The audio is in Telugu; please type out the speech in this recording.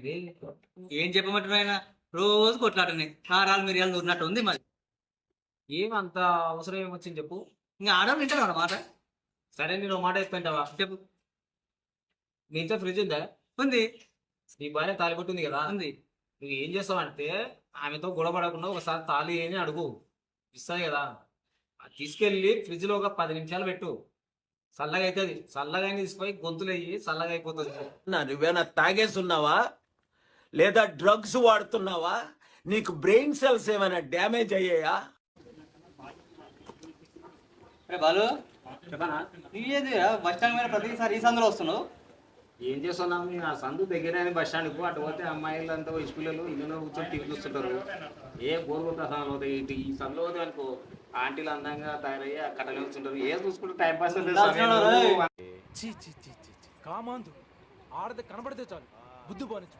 ఇది ఏం చెప్పమంటారు ఆయన? రోజు కొట్లాటని కారాలు మిరియాలు నూరినట్టు ఉంది మరి. ఏమంత అవసరం ఏమొచ్చింది చెప్పు. ఇంకా ఆడవాళ్ళు వింటారు అన్నమాట సరే నేను ఒక మాట చెప్తాంటావా చెప్పు. నీ ఇంట్లో ఫ్రిడ్జ్ ఉందా? ఉంది. నీ భార్య తాలిబొట్టు ఉంది కదా? ఉంది. నువ్వు ఏం చేస్తావంటే ఆమెతో గొడవపడకుండా ఒకసారి తాళి అని అడుగు. ఇస్తుంది కదా. అది తీసుకెళ్ళి ఫ్రిడ్జ్లో ఒక పది నిమిషాలు పెట్టు. చల్లగా అవుతుంది చల్లగా అయినా తీసుకుపోయి గొంతులు అయ్యి చల్లగా అయిపోతుంది నా నువ్వేనా తాగేస్తున్నావా? లేదా డ్రగ్స్ వాడుతున్నావా? నీకు బ్రెయిన్ సెల్స్ ఏమైనా డ్యామేజ్ అయ్యాయా? బాలు చెప్పనా? నీకేంది బస్ స్టాండ్ మీద ప్రతిసారి ఈ సందులో వస్తున్నావు? ఏం చేస్తున్నాం నేను ఆ సందు దగ్గర బస్ స్టాండ్కు అటు పోతే అమ్మాయిలు అంతా వయసు పిల్లలు ఇల్లులో కూర్చొని టీవీ చూస్తుంటారు. ఏ బోర్ కొట్టా పోతే ఇటు ఈ సందులో పోతే అనుకో ఆంటీలు అందంగా తయారయ్యి ఆ కట్టలు కూర్చుంటారు ఏ చూసుకుంటే టైం పాస్. కామాంధు ఆడది కనబడితే చాలు. బుద్ధి బానించుకో